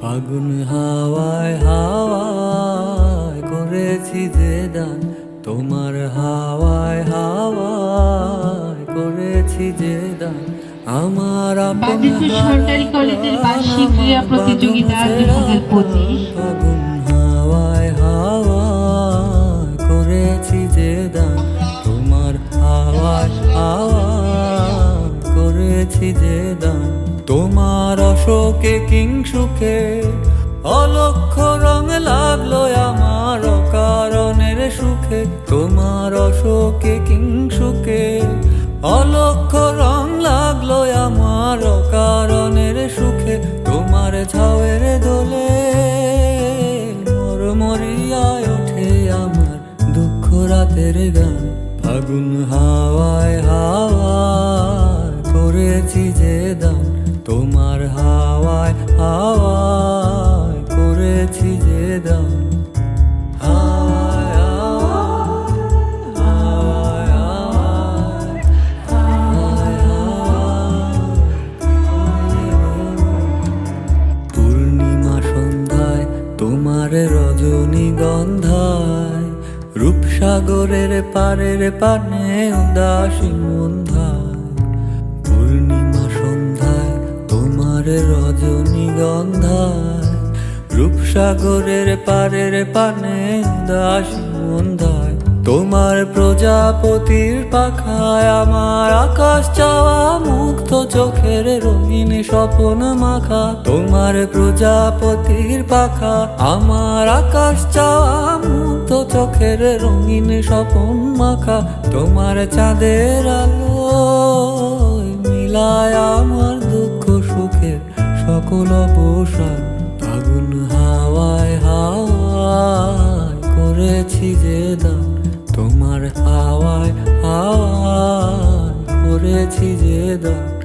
ফাগুন হাওয়ায় হাওয়ায় করেছি যে দান। তোমার হাওয়ায় হাওয়ায় করেছি যে দান। আমার বাজিতপুর সরকারি কলেজের বার্ষিক ক্রীড়া প্রতিযোগিতা দুই হাজার পঁচিশ ফাগুন হাওয়ায় হাওয়ায় করেছি যে দান। তোমার হাওয়ায় হাওয়ায় করেছি যে দান। তোমার কিং সুখে। অলক্ষ রং লাগল আমার কারণের সুখে। তোমার অশোকে কিং সুখে। অলক্ষ রং লাগল আমার কারণের সুখে। তোমার ছাওয়ের দোলে মোর মরিয়ায় ওঠে আমার দুঃখ রাতের গান। ফাগুন হাওয়ায় হাওয়ায় করেছি যে দান। তোমার হাওয়ায় হাওয়ায় করেছি যে সন্ধ্যায় তোমার রজনীগন্ধায় রূপসাগরের পারের পানে উদাসী মন্ধায় রজনীগন্ধায় রূপসাগরের পারের পানে উদাসী মন্ধায় তোমার প্রজাপতির পাখায় আমার আকাশ চাওয়া মুক্ত চোখের রঙিন স্বপন মাখা। তোমার প্রজাপতির পাখা আমার আকাশ চাওয়া মুক্ত চোখের রঙিন স্বপন মাখা। তোমার চাঁদের আলো সকল অবসান আগুন হাওয়ায় হাওয়ায় করেছি যে দান তোমার হাওয়ায় হাওয়ায় করেছি যে দান।